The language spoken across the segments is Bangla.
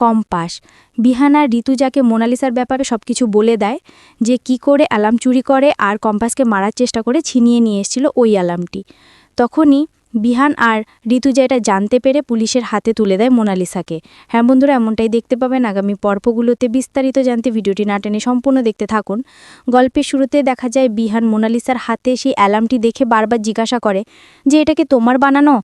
কম্পাস বিহান ঋতুজাকে মোনালিসার ব্যাপারে সব কিছু বলে দেয়, যে কি করে অ্যালার্ম চুরি করে আর কম্পাসকে মারার চেষ্টা করে ছিনিয়ে নিয়ে এসেছিল ওই অ্যালার্মটি। তখনই বিহান আর ঋতুজা এটা জানতে পেরে পুলিশের হাতে তুলে দেয় মোনালিসাকে। হ্যাঁ বন্ধুরা, এমনটাই দেখতে পাবেন আগামী পর্বগুলোতে বিস্তারিত জানতে ভিডিওটি না টেনে সম্পূর্ণ দেখতে থাকুন। গল্পের শুরুতে দেখা যায় বিহান মোনালিসার হাতে সেই অ্যালার্মটি দেখে বারবার জিজ্ঞাসা করে, যে এটাকে তোমার বানানো?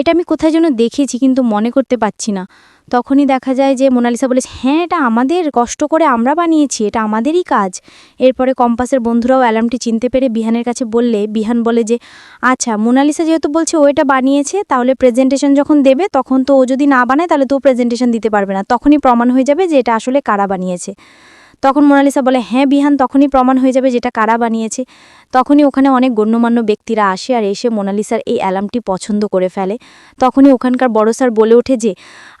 এটা আমি কোথায় যেন দেখেছি কিন্তু মনে করতে পারছি না। তখনই দেখা যায় যে মোনালিসা বলেছে হ্যাঁ এটা আমাদের, কষ্ট করে আমরা বানিয়েছি, এটা আমাদেরই কাজ। এরপরে কম্পাসের বন্ধুরাও অ্যালার্মটি চিনতে পেরে বিহানের কাছে বললে, বিহান বলে যে আচ্ছা মোনালিসা যেহেতু বলছে ও এটা বানিয়েছে, তাহলে প্রেজেন্টেশন যখন দেবে, তখন তো ও যদি না বানায়, তাহলে তো প্রেজেন্টেশন দিতে পারবে না। তখনই প্রমাণ হয়ে যাবে যে এটা আসলে কারা বানিয়েছে। তখন মোনালিসা বলে হ্যাঁ বিহান, তখনই প্রমাণ হয়ে যাবে যেটা কারা বানিয়েছে। তখনই ওখানে অনেক গণ্যমান্য ব্যক্তিরা আসে আর এসে মোনালিসার এই অ্যালার্মটি পছন্দ করে ফেলে। তখনই ওখানকার বড় স্যার বলে ওঠে যে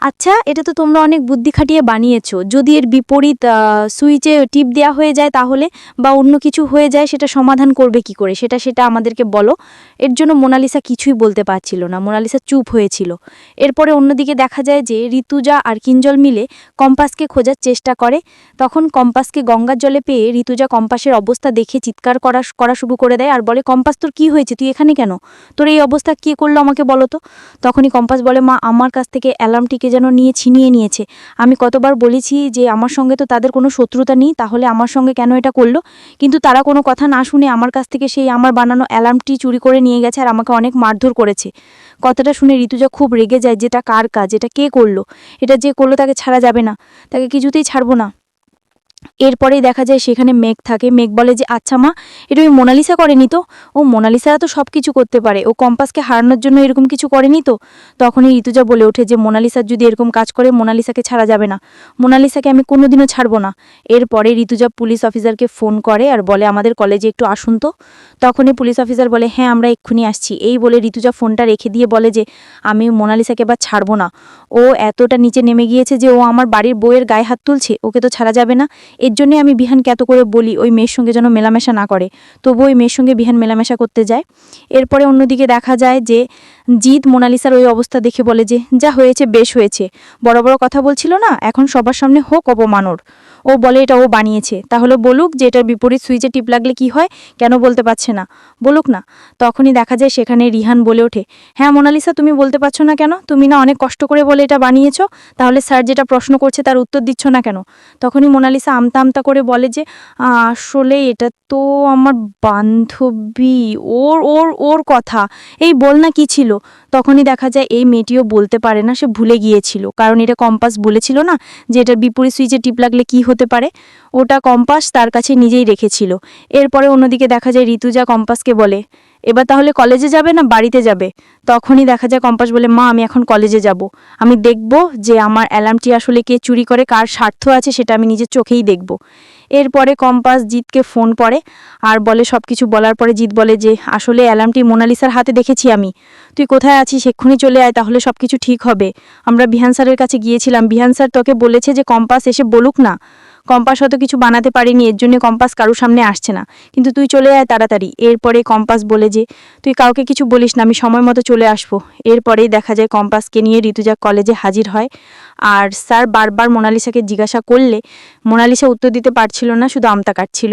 আচ্ছা এটা তো তোমরা অনেক বুদ্ধি খাটিয়ে বানিয়েছো। যদি এর বিপরীত সুইচে টিপ দেওয়া হয়ে যায় তাহলে বা অন্য কিছু হয়ে যায় সেটা সমাধান করবে কি করে? সেটা সেটা আমাদেরকে বলো। এর জন্য মোনালিসা কিছুই বলতে পারছিল না। মোনালিসা চুপ হয়েছিল। এরপরে অন্যদিকে দেখা যায় যে, ঋতুজা আর কিঞ্জল মিলে কম্পাসকে খোঁজার চেষ্টা করে। তখন কম্পাসকে গঙ্গার জলে পেয়ে ঋতুজা কম্পাসের অবস্থা দেখে চিৎকার করা করা শুরু করে দেয় আর বলে, কম্পাস, তোর কি হয়েছে? তুই এখানে কেন? তোর এই অবস্থা কে করল আমাকে বলো তো? তখনই কম্পাস বলে, মা, আমার কাছ থেকে অ্যালার্মটিকে যেন নিয়ে ছিনিয়ে নিয়েছে। আমি কতবার বলেছি যে, আমার সঙ্গে তো তাদের কোনো শত্রুতা নেই, তাহলে আমার সঙ্গে কেন এটা করল? কিন্তু তারা কোনো কথা না শুনে আমার কাছ থেকে সেই আমার বানানো অ্যালার্মটি চুরি করে নিয়ে গেছে আর আমাকে অনেক মারধর করেছে। কথাটা শুনে ঋতুজা খুব রেগে যায়, যেটা কার কাজ? এটা কে করল? এটা যে করল তাকে ছাড়া যাবে না। তাকে কিছুতেই ছাড়বো না। এরপরেই দেখা যায় সেখানে মেঘ থাকে। মেঘ বলে যে আচ্ছা মা, এটা ওই মোনালিসা করেনি তো? ও মোনালিসারা তো সব কিছু করতে পারে। ও কম্পাসকে হারানোর জন্য এরকম কিছু করেনি তো? তখনই ঋতুজা বলে ওঠে যে, মোনালিসার যদি এরকম কাজ করে, মোনালিসাকে ছাড়া যাবে না। মোনালিসাকে আমি কোনোদিনও ছাড়বো না। এরপরে ঋতুজা পুলিশ অফিসারকে ফোন করে আর বলে, আমাদের কলেজে একটু আসুন তো। তখনই পুলিশ অফিসার বলে হ্যাঁ আমরা এক্ষুনি আসছি। এই বলে ঋতুজা ফোনটা রেখে দিয়ে বলে যে, আমি মোনালিসাকে এবার ছাড়বো না। ও এতটা নিচে নেমে গিয়েছে যে, ও আমার বাড়ির বউয়ের গায়ে হাত তুলছে। ওকে তো ছাড়া যাবে না। এর জন্যে আমি বিহানকে এত করে বলি, ওই মেয়ের সঙ্গে যেন মেলামেশা না করে। তবু ওই মেয়ের সঙ্গে বিহান মেলামেশা করতে যায়। এরপরে অন্যদিকে দেখা যায় যে জিৎ মোনালিসার ওই অবস্থা দেখে বলে যে, যা হয়েছে বেশ হয়েছে। বড় বড় কথা বলছিল না, এখন সবার সামনে হোক অপমানর ও বলে এটা ও বানিয়েছে। তাহলে বলুক যে এটার বিপরীত সুইচে টিপ লাগলে কি হয়, কেন বলতে পারছে না। বলুক না। তখনই দেখা যায় সেখানে রিহান বলে ওঠে হ্যাঁ মোনালিসা, তুমি বলতে পারছ না কেন? তুমি না অনেক কষ্ট করে বলে এটা বানিয়েছ? তাহলে স্যার যেটা প্রশ্ন করছে তার উত্তর দিচ্ছ না কেন? তখনই মোনালিসা আমতা আমতা করে বলে যে, আসলে এটা তো আমার বান্ধবী, ওর ওর ওর কথা। এই বল না কি ছিল? তখনই দেখা যায় এই মেয়েটিও বলতে পারে না, সে ভুলে গিয়েছিল। কারণ এটা কম্পাস বলেছিল না যে, এটার বিপরীত সুইচে টিপ লাগলে কি হতে পারে? ওটা কম্পাস তার কাছে নিজেই রেখেছিল। এরপরে অন্যদিকে দেখা যায় ঋতুজা কম্পাসকে বলে এবার তাহলে কলেজে যাবে না বাড়িতে যাবে? তখনই দেখা যায় কম্পাস বলে, মা, আমি এখন কলেজে যাব। আমি দেখব যে আমার অ্যালার্মটি আসলে কে চুরি করে, কার স্বার্থ আছে সেটা আমি নিজের চোখেই দেখব। এরপরে কম্পাস জিতকে ফোন করে আর বলে সব কিছু বলার পরে জিৎ বলে যে, আসলে অ্যালার্মটি মোনালিসার হাতে দেখেছি আমি। তুই কোথায় আছিস? এক্ষুনি চলে আয়, তাহলে সব কিছু ঠিক হবে। আমরা বিহান স্যারের কাছে গিয়েছিলাম। বিহান স্যার তোকে বলেছে যে কম্পাস এসে বলুক না। কম্পাস হয়তো কিছু বানাতে পারিনি, এর জন্য কম্পাস কারোর সামনে আসছে না। কিন্তু তুই চলে আয় তাড়াতাড়ি। এরপরে কম্পাস বলে যে, তুই কাউকে কিছু বলিস না, আমি সময় মতো চলে আসব। এরপরেই দেখা যায় কম্পাসকে নিয়ে ঋতুজা কলেজে হাজির হয়। আর স্যার বারবার মোনালিসাকে জিজ্ঞাসা করলে মোনালিসা উত্তর দিতে পারছিল না, শুধু আমতা কাটছিল।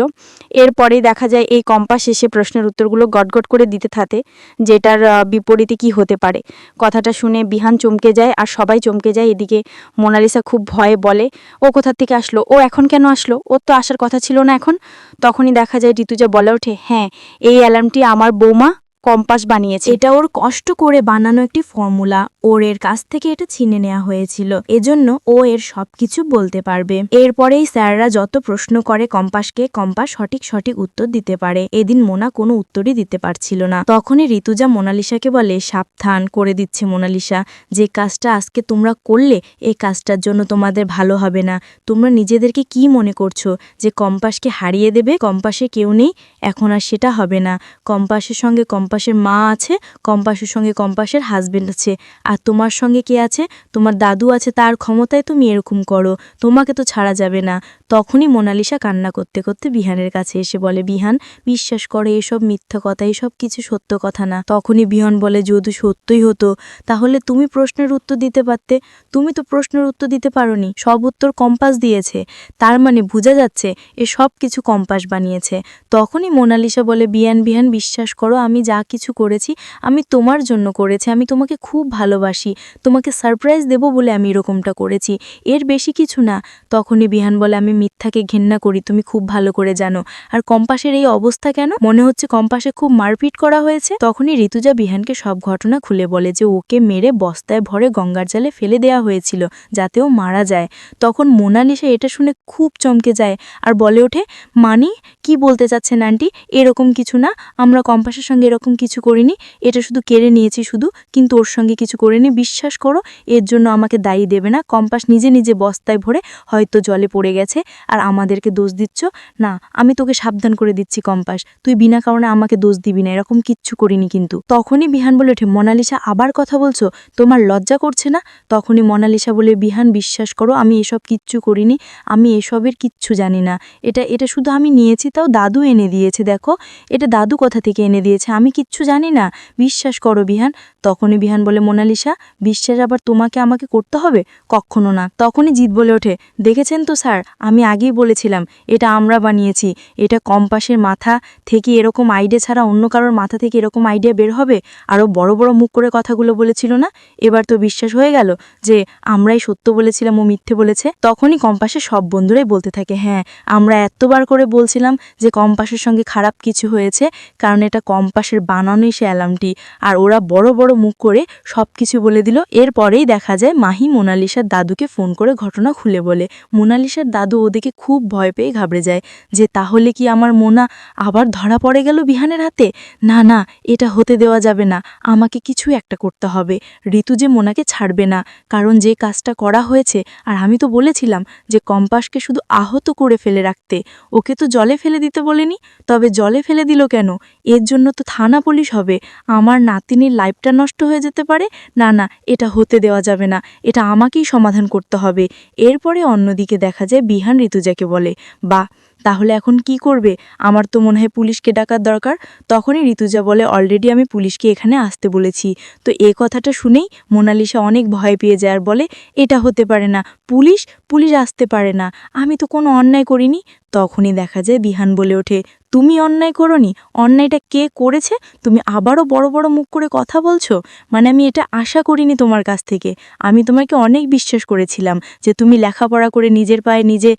এরপরেই দেখা যায় এই কম্পাস এসে প্রশ্নের উত্তরগুলো গটগট করে দিতে থাকে, যেটার বিপরীতে কি হতে পারে। কথাটা শুনে বিহান চমকে যায়, আর সবাই চমকে যায়। এদিকে মোনালিসা খুব ভয়ে বলে, ও কোথা থেকে আসলো? ও এখন কেন আসলো? ওর তো আসার কথা ছিল না এখন। তখনই দেখা যায় ঋতুজা বলে ওঠে হ্যাঁ এই অ্যালার্মটি আমার বৌমা কম্পাস বানিয়েছে। এটা ওর কষ্ট করে বানানো একটি ফর্মুলা। ওর এর কাছ থেকে এটা ছিনে নেওয়া হয়েছিল। এজন্য ও এর সবকিছু বলতে পারবে। এরপরেই স্যাররা যত প্রশ্ন করে কম্পাসকে, কম্পাস সঠিক সঠিক উত্তর দিতে পারে। এদিন মোনা কোনো উত্তরই দিতে পারছিল না। তখনই ঋতুজা মোনালিসাকে বলে, সাবধান করে দিচ্ছে মোনালিসা। যে কাজটা আজকে তোমরা করলে এই কাজটার জন্য তোমাদের ভালো হবে না। তোমরা নিজেদেরকে কি মনে করছ? যে কম্পাসকে হারিয়ে দেবে? কম্পাসে কেউ নেই? এখন আর সেটা হবে না। কম্পাসের সঙ্গে কম্পাস কম্পাসের মা আছে, কম্পাসের সঙ্গে কম্পাসের হাজবেন্ড আছে। আর তোমার সঙ্গে কে আছে? তোমার দাদু আছে, তার ক্ষমতায় তুমি এরকম করো। তোমাকে তো ছাড়া যাবে না। তখনই মোনালিসা কান্না করতে করতে বিহানের কাছে এসে বলে, বিহান, বিশ্বাস করে, এসব মিথ্যা কথা, এসব কিছু সত্য কথা না। তখনই বিহান বলে, যদি সত্যই হতো, তাহলে তুমি প্রশ্নের উত্তর দিতে পারতে। তুমি তো প্রশ্নের উত্তর দিতে পারোনি। সব উত্তর কম্পাস দিয়েছে। তার মানে বোঝা যাচ্ছে, এ সব কিছু কম্পাস বানিয়েছে। তখনই মোনালিসা বলে বিয়ান বিহান, বিশ্বাস করো, আমি যা কিছু করেছি, আমি তোমার জন্য করেছি, আমি তোমাকে খুব ভালোবাসি, তোমাকে সারপ্রাইজ দেব বলে আমি এরকমটা করেছি। এর বেশি কিছু না। তখনই বিহান বলে, আমি মিথ্যাকে ঘেন্না করি, তুমি খুব ভালো করে জানো। আর কম্পাসের এই অবস্থা কেন? মনে হচ্ছে কম্পাসে খুব মারপিট করা হয়েছে। তখনই ঋতুজা বিহানকে সব ঘটনা খুলে বলে যে ওকে মেরে বস্তায় ভরে গঙ্গার জালে ফেলে দেয়া হয়েছিল, যাতে ও মারা যায়। তখন মোনালিসা এটা শুনে খুব চমকে যায় আর বলে ওঠে, মানি, কি বলতে চাচ্ছেন আন্টি? এরকম কিছু না। আমরা কম্পাসের সঙ্গে এরকম কিছু করিনি, এটা শুধু কেড়ে নিয়েছি শুধু, কিন্তু ওর সঙ্গে কিছু করিনি বিশ্বাস করো, এর জন্য আমাকে দায়ী দেবে না, কম্পাস নিজে নিজে বস্তায় ভরে হয়তো জলে পড়ে গেছে, আর আমাদেরকে দোষ দিচ্ছ, না, আমি তোকে সাবধান করে দিচ্ছি কম্পাস, তুই বিনা কারণে আমাকে দোষ দিবি না, এরকম কিচ্ছু করিনি কিন্তু। তখনই বিহান বলে ওঠে, মোনালিসা, আবার কথা বলছো? তোমার লজ্জা করছে না? তখনই মোনালিসা বলে, বিহান, বিশ্বাস করো, আমি এসব কিচ্ছু করিনি, আমি এসবের কিচ্ছু জানি না, এটা এটা শুধু আমি নিয়েছি, তাও দাদু এনে দিয়েছে, দেখো, এটা দাদু কথা থেকে এনে দিয়েছে, আমি কিচ্ছু জানি না। বিশ্বাস করো বিহান, তখনই বিহান বলে, মোনালিসা, বিশ্বাস আবার তোমাকে আমাকে করতে হবে? কখনো না, তখনই জিৎ বলে ওঠে, দেখেছেন তো স্যার, আমি আগেই বলেছিলাম, এটা আমরা বানিয়েছি, এটা কম্পাসের মাথা থেকে এরকম আইডিয়া ছাড়া অন্য কারোর মাথা থেকে এরকম আইডিয়া বের হবে? আরও বড় বড় মুখ করে কথাগুলো বলেছিল না? এবার তো বিশ্বাস হয়ে গেল যে, আমরাই সত্য বলেছিলাম ও মিথ্যে বলেছে। তখনই কম্পাসের সব বন্ধুরাই বলতে থাকে হ্যাঁ আমরা এতবার করে বলছিলাম যে, কম্পাসের সঙ্গে খারাপ কিছু হয়েছে, কারণ এটা কম্পাসের বানানোই সে অ্যালার্মটি। আর ওরা বড় বড় মুখ করে সব কিছু বলে দিল। এরপরেই দেখা যায় মাহি মোনালিসার দাদুকে ফোন করে ঘটনা খুলে বলে। মোনালিসার দাদু ওদিকে খুব ভয় পেয়ে ঘাবড়ে যায় যে, তাহলে কি আমার মোনা আবার ধরা পড়ে গেল বিহানের হাতে? না না, এটা হতে দেওয়া যাবে না। আমাকে কিছু একটা করতে হবে। ঋতু যে মোনাকে ছাড়বে না, কারণ যে কাজটা করা হয়েছে, আর আমি তো বলেছিলাম যে, কম্পাসকে শুধু আহত করে ফেলে রাখতে। ওকে তো জলে ফেলে দিতে বলেনি? তবে জলে ফেলে দিল কেন? এর জন্য তো থানা পুলিশ হবে। আমার নাতিনির লাইফটা নষ্ট হয়ে যেতে পারে? না না, এটা হতে দেওয়া যাবে না। এটা আমাকেই সমাধান করতে হবে। এরপরে অন্যদিকে দেখা যায় বিহান ঋতুজাকে বলে বা তাহলে এখন কি করবে? আমার তো মনে হয় পুলিশকে ডাকার দরকার। তখনই ঋতুজা বলে অলরেডি আমি পুলিশকে এখানে আসতে বলেছি। তো এ কথাটা শুনেই মোনালিসা অনেক ভয় পেয়ে যায় আর বলে, এটা হতে পারে না। পুলিশ পুলিশ আসতে পারে না। আমি তো কোনো অন্যায় করিনি। তখনই দেখা যায় বিহান বলে ওঠে, তুমি অন্যায় করনি? অন্যায়টা কে করেছে? তুমি আবারও বড় বড় মুখ করে কথা বলছো? মানে আমি এটা আশা করিনি তোমার কাছ থেকে। আমি তোমাকে অনেক বিশ্বাস করেছিলাম যে তুমি লেখাপড়া করে নিজের পায়ে নিজে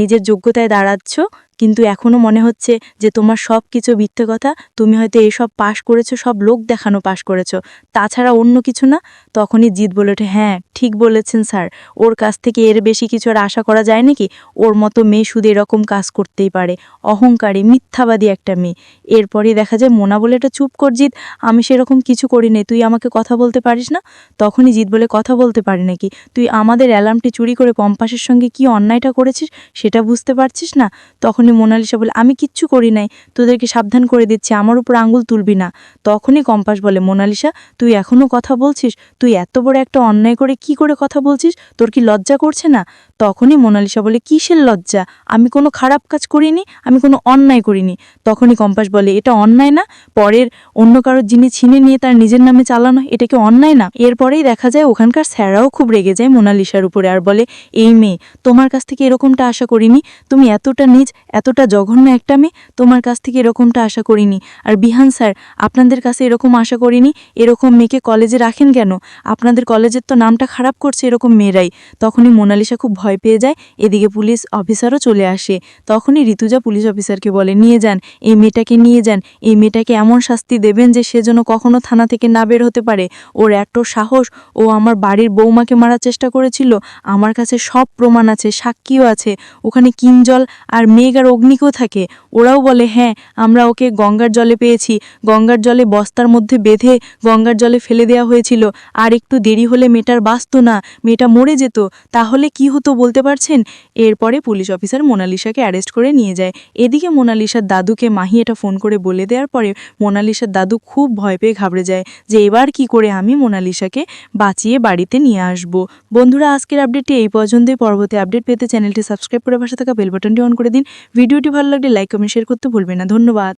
নিজের যোগ্যতায় দাঁড়াচ্ছ 그쵸? কিন্তু এখনও মনে হচ্ছে যে তোমার সব কিছু মিথ্যে কথা, তুমি হয়তো এসব পাশ করেছ, সব লোক দেখানো পাশ করেছ। তাছাড়া অন্য কিছু না? তখনই জিৎ বলে ওঠে হ্যাঁ ঠিক বলেছেন স্যার। ওর কাছ থেকে এর বেশি কিছু আর আশা করা যায় নাকি? ওর মতো মেয়ে শুধু এরকম কাজ করতেই পারে। অহংকারী, মিথ্যাবাদী একটা মেয়ে। এরপরে দেখা যায় মোনা বলে, এটা চুপ কর জিৎ, আমি সেরকম কিছু করি নাই, তুই আমাকে কথা বলতে পারিস না? তখনই জিৎ বলে, কথা বলতে পারি নাকি? তুই আমাদের অ্যালার্মটি চুরি করে পম্পাসের সঙ্গে কি অন্যায়টা করেছিস, সেটা বুঝতে পারছিস না? তখনই মোনালিসা বলে, আমি কিচ্ছু করি নাই, তোদেরকে সাবধান করে দিচ্ছি, আমার উপর আঙুল তুলবি না। তখনই কম্পাস বলে, মোনালিসা, তুই এখনও কথা বলছিস? তুই এত বড় একটা অন্যায় করে কি করে কথা বলছিস? তোর কি লজ্জা করছে না? তখনই মোনালিসা বলে, কিসের লজ্জা? আমি কোনো খারাপ কাজ করিনি, আমি কোনো অন্যায় করিনি। তখনই কম্পাস বলে, এটা অন্যায় না। পরের অন্য কারোর জিনিস ছিনে নিয়ে তার নিজের নামে চালানো, এটা কি অন্যায় না? এরপরেই দেখা যায় ওখানকার স্যারাও খুব রেগে যায় মোনালিসার উপরে আর বলে, এই মেয়ে, তোমার কাছ থেকে এরকমটা আশা করিনি। তুমি এতটা নিজ, এতটা জঘন্য একটা মেয়ে, তোমার কাছ থেকে এরকমটা আশা করিনি। আর বিহান স্যার, আপনাদের কাছে এরকম আশা করিনি, এরকম মেয়েকে কলেজে রাখেন কেন? আপনাদের কলেজের তো নামটা খারাপ করছে এরকম মেয়েরাই। তখনই মোনালিসা খুব ভয় পেয়ে যায়, এদিকে পুলিশ অফিসারও চলে আসে। তখনই ঋতুজা পুলিশ অফিসারকে বলে, নিয়ে যান, এই মেয়েটাকে নিয়ে যান। এই মেয়েটাকে এমন শাস্তি দেবেন যে সে যেন কখনো থানা থেকে না বের হতে পারে। ওর এত সাহস, ও আমার বাড়ির বৌমাকে মারার চেষ্টা করেছিল। আমার কাছে সব প্রমাণ আছে, সাক্ষীও আছে। ওখানে কিঞ্জল আর মেঘ আর অগ্নিকেও থাকে। ওরাও বলে হ্যাঁ আমরা ওকে গঙ্গার জলে পেয়েছি। গঙ্গার জলে বস্তার মধ্যে বেঁধে গঙ্গার জলে ফেলে দেওয়া হয়েছিল। আর একটু দেরি হলে মেয়েটার বাঁচত না। মেয়েটা মরে যেত। তাহলে কি হতো বলতে পারছেন, এরপরে পুলিশ অফিসার মোনালিসাকে অ্যারেস্ট করে নিয়ে যায়। এদিকে মোনালিসার দাদুকে মাহি এটা ফোন করে বলে দেওয়ার পরে মোনালিসার দাদু খুব ভয় পেয়ে ঘাবড়ে যায় যে, এবার কি করে আমি মোনালিসাকে বাঁচিয়ে বাড়িতে নিয়ে আসব? বন্ধুরা, আজকের আপডেটটি এই পর্যন্তই। পরবর্তী আপডেট পেতে চ্যানেলটি সাবস্ক্রাইব করে পাশে থাকা বেল বাটনটি অন করে দিন। ভিডিওটি ভালো লাগলে লাইক, কমেন্ট, শেয়ার করতে ভুলবেন না। ধন্যবাদ।